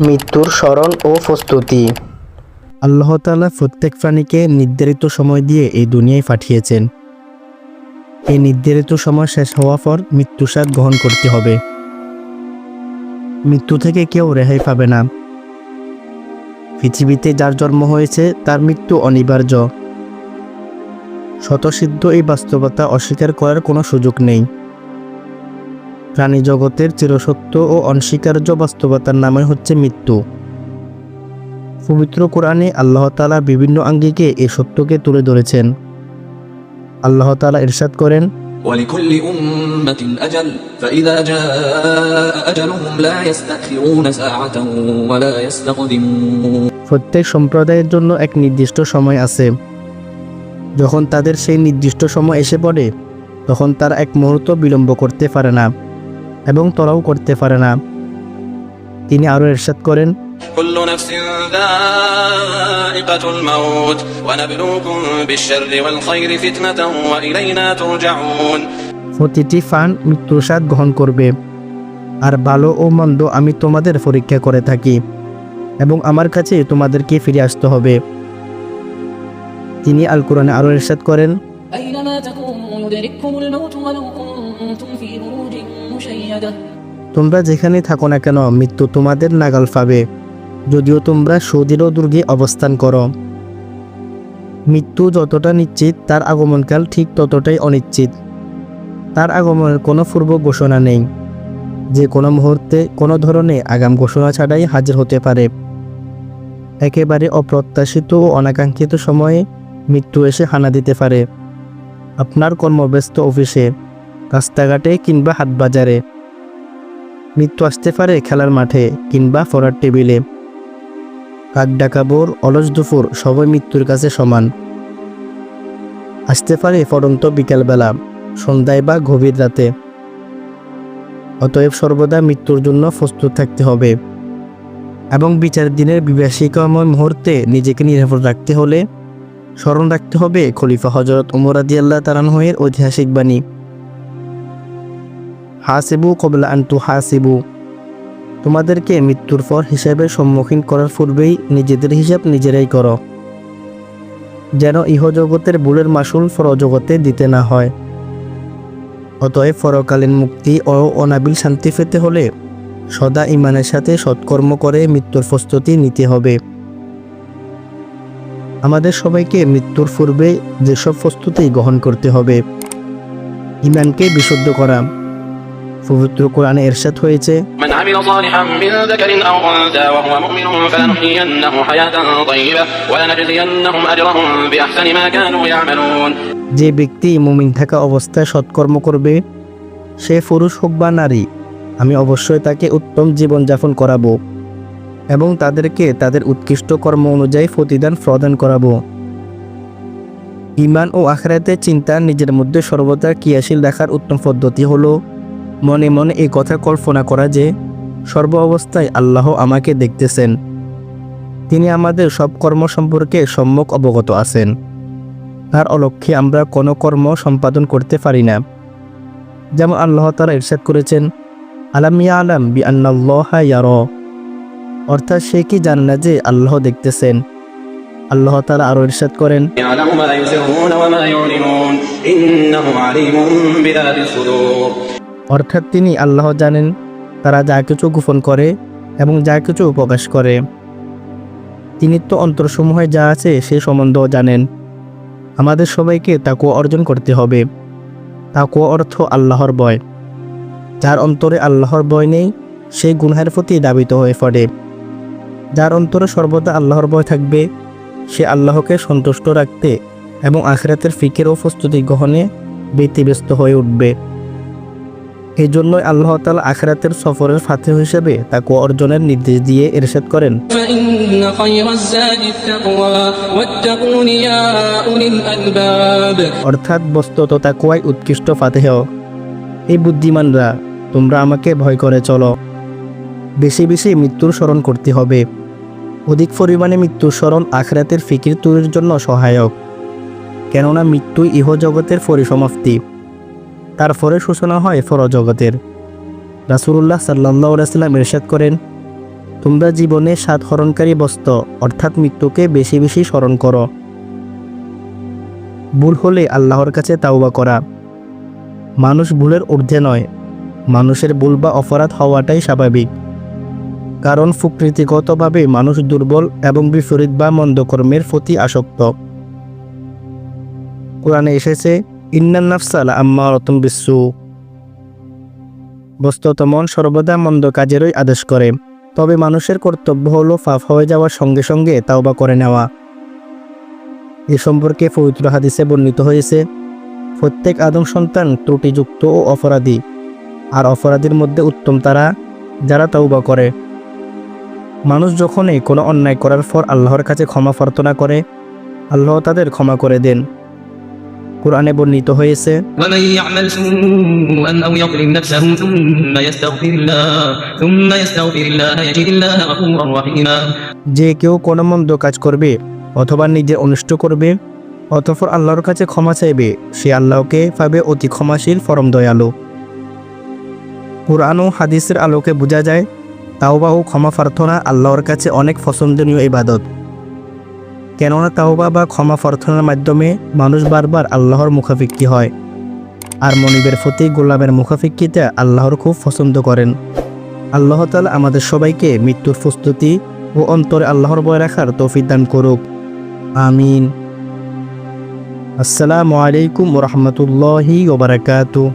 মৃত্যুর স্মরণ ও প্রস্তুতি। আল্লাহ তাআলা প্রত্যেক প্রাণীকে নির্ধারিত সময় দিয়ে এই দুনিয়ায় পাঠিয়েছেন। এই নির্ধারিত সময় শেষ হওয়ার পর মৃত্যুর স্বাদ গ্রহণ করতে হবে। মৃত্যু থেকে কেউ রেহাই পাবে না। পৃথিবীতে যার জন্ম হয়েছে, তার মৃত্যু অনিবার্য। শতসিদ্ধ এই বাস্তবতা অস্বীকার করার কোনো সুযোগ নেই। প্রাণী জগতের চিরসত্য ও অনস্বীকার্য বাস্তবতার নামে হচ্ছে মৃত্যু পবিত্র কোরআনে আল্লাহ তাআলা বিভিন্ন আঙ্গিকে এই সত্যকে তুলে ধরেছেন আল্লাহ তাআলা ইরশাদ করেন ولكل أمة أجل فإذا جاء أجلهم لا يستأخرون ساعة ولا يستقدمون প্রত্যেক সম্প্রদায়ের জন্য এক নির্দিষ্ট সময় আছে যখন তাদের সেই নির্দিষ্ট সময় এসে পড়ে তখন তারা এক মুহূর্ত বিলম্ব করতে পারে না এবং তরাও করতে পারে না তিনি আরও এরশাদ করেন كل نفس ذائقة الموت ونبلوكم بالشر والخير فتنة وإلينا ترجعون প্রতিটি ফান মৃত্যুর স্বাদ গ্রহণ করবে আর ভালো ও মন্দ আমি তোমাদের পরীক্ষা করে থাকি এবং আমার কাছে তোমাদেরকে ফিরে আসতে হবে তিনি আল কোরআনে আরও এরশাদ করেন أينما تكونوا يدرككم الموت ولو كنتم في بروج مشيدة তোমরা যেখানে থাকো না কেন, মৃত্যু তোমাদের নাগাল পাবে। যদিও তোমরা সুদৃঢ় দুর্গে অবস্থান করো। মৃত্যু যতটা নিশ্চিত, তার আগমনকাল ঠিক ততটাই অনিশ্চিত। তার আগমনের কোনো পূর্ব ঘোষণা নেই। যে কোনো মুহূর্তে, কোনো ধরনের আগাম ঘোষণা ছাড়াই হাজির হতে পারে। একেবারে অপ্রত্যাশিত ও অনাকাঙ্ক্ষিত সময়ে মৃত্যু এসে হানা দিতে পারে। আপনার কর্মব্যস্ত অফিসে, রাস্তাঘাটে কিংবা হাটবাজারে। মৃত্যু আসতে পারে খেলার মাঠে কিংবা ফরার টেবিলে। কাক ডাকাবোর অলস দুপুর, সবাই মৃত্যুর কাছে সমান। আসতে পারে ফরন্ত বিকেলবেলা, সন্ধ্যায় বা গভীর রাতে। অতএব সর্বদা মৃত্যুর জন্য প্রস্তুত থাকতে হবে। এবং বিচার দিনের বিভাসিকাময় মুহূর্তে নিজেকে নিরাপদ রাখতে হলে স্মরণ রাখতে হবে খলিফা হজরত উমর আদি আল্লাহ তালানহের ঐতিহাসিক বাণী। হাসিবু কবলা আন্টু হাসিবু তোমাদেরকে মৃত্যুর পর হিসাবের সম্মুখীন করার পূর্বেই নিজেদের হিসাব নিজেরাই করো। যেন ইহজগতের বুলের মাসুল ফরজগতে দিতে না হয়। অতএব ফরকালীন মুক্তি ও অনাবিল শান্তি পেতে হলে সদা ইমানের সাথে সৎকর্ম করে মৃত্যুর প্রস্তুতি নিতে হবে। আমাদের সবাইকে মৃত্যুর পূর্বে যেসব প্রস্তুতি গ্রহণ করতে হবে, ইমানকে বিশুদ্ধ করা। পবিত্র কোরআনে এরশাদ হয়েছে من عمل صالحا من ذكر أو أنثى وهو مؤمن فلنحيينه حياة طيبة ولنجزينهم أجرهم بأحسن ما كانوا يعملون যে ব্যক্তি মুমিন থাকা অবস্থায় সৎকর্ম করবে সে পুরুষ হোক বা নারী আমি অবশ্যই তাকে উত্তম জীবনযাপন করাবো এবং তাদেরকে তাদের উৎকৃষ্ট কর্ম অনুযায়ী প্রতিদান প্রদান করাবো ইমান ও আখরাতের চিন্তা নিজের মধ্যে সর্বদা ক্রিয়াশীল রাখার উত্তম পদ্ধতি হলো মনে মনে এই কথা কল্পনা করা যে সর্ব অবস্থায় আল্লাহ আমাকে দেখতেছেন। তিনি আমাদের সব কর্ম সম্পর্কে সম্যক অবগত আছেন। তার অলক্ষ্যে আমরা কোনো কর্ম সম্পাদন করতে পারি না। যেমন আল্লাহ তারা ইরশাদ করেছেন আলামিয়া আলাম বি আন্নাল্লাহ ইয়ার। অর্থাৎ সে কি জানে না যে আল্লাহ দেখতেছেন। আল্লাহ তারা আরও ইরশাদ করেন অর্থাৎ তিনি আল্লাহ জানেন, তারা যা কিছু গোপন করে এবং যা কিছু প্রকাশ করে। তিনি তো অন্তরসমূহে যা আছে, সে সম্বন্ধেও জানেন। আমাদের সবাইকে তাকুয়া অর্জন করতে হবে। তাকুয়া অর্থ আল্লাহর বয় যার অন্তরে আল্লাহর বয় নেই সেই গুনহের প্রতি দাবিত হয়ে পড়ে। যার অন্তরে সর্বদা আল্লাহর ভয় থাকবে, সে আল্লাহকে সন্তুষ্ট রাখতে এবং আখরাতের ফিকের ও প্রস্তুতি গ্রহণে ব্যতিব্যস্ত হয়ে উঠবে। এই জন্যই আল্লাহ তালা আখরাতের সফরের ফাতে হিসেবে তাকে অর্জনের নির্দেশ দিয়ে এরশাদ করেন। অর্থাৎ বস্তুত তাকুয়াই উৎকৃষ্ট ফাতেহ এই বুদ্ধিমানরা তোমরা আমাকে ভয় করে চলো বেশি বেশি মৃত্যুর স্মরণ করতে হবে অধিক পরিমাণে মৃত্যুর স্মরণ আখরাতের ফিকির তৈরির জন্য সহায়ক কেননা মৃত্যু ইহজগতের পরিসমাপ্তি তারপরে সূচনা হয় ফরজগতের। রাসুল্লাহ সাল্লাহ সাল্লাম ইরশাদ করেন, তোমরা জীবনে স্বাদ হরণকারী বস্তু অর্থাৎ মৃত্যুকে বেশি বেশি স্মরণ করো। ভুল হলে আল্লাহর কাছে তাওবা করা। মানুষ ভুলের ঊর্ধ্বে নয়, মানুষের ভুল বা অপরাধ হওয়াটাই স্বাভাবিক। কারণ প্রকৃতিগতভাবে মানুষ দুর্বল এবং বিপরীত বা মন্দকর্মের প্রতি আসক্ত। কোরআনে এসেছে ইন্নান নাফসাল আম্মা রতন বিশ্বু বস্তুত মন সর্বদা মন্দ কাজেরই আদেশ করে, তবে মানুষের কর্তব্য হলো ফাফ হয়ে যাওয়ার সঙ্গে সঙ্গে তাওবা করে নেওয়া। এ সম্পর্কে পবিত্র হাদিসে বর্ণিত হয়েছে, প্রত্যেক আদম সন্তান ত্রুটিযুক্ত ও অপরাধী, আর অপরাধীর মধ্যে উত্তম তারা, যারা তাওবা করে। মানুষ যখনই কোনো অন্যায় করার পর আল্লাহর কাছে ক্ষমা প্রার্থনা করে, আল্লাহ তাদের ক্ষমা করে দেন। কোরআনে বর্ণিত হয়েছে। যে কেউ কোনো মন্দ কাজ করবে অথবা নিজে অনিষ্ট করবে অতঃপর আল্লাহর কাছে ক্ষমা চাইবে সে আল্লাহকে পাবে অতি ক্ষমাশীল ফরম দয়ালু। কোরআন ও হাদিসের আলোকে বোঝা যায় তাওবাহ ক্ষমা প্রার্থনা আল্লাহর কাছে অনেক পছন্দনীয় ইবাদত। কেননা তাওবা বা ক্ষমা প্রার্থনার মাধ্যমে মানুষ বারবার আল্লাহর মুখাফিক্কি হয়। আর মনিবের প্রতি গোলামের মুখাফিক্কিতে আল্লাহর খুব পছন্দ করেন। আল্লাহ তালা আমাদের সবাইকে মৃত্যুর প্রস্তুতি ও অন্তরে আল্লাহর ভয় রাখার তৌফিক দান করুক। আমিন। আসসালামু আলাইকুম রহমতুল্লাহি ওবরাকাতু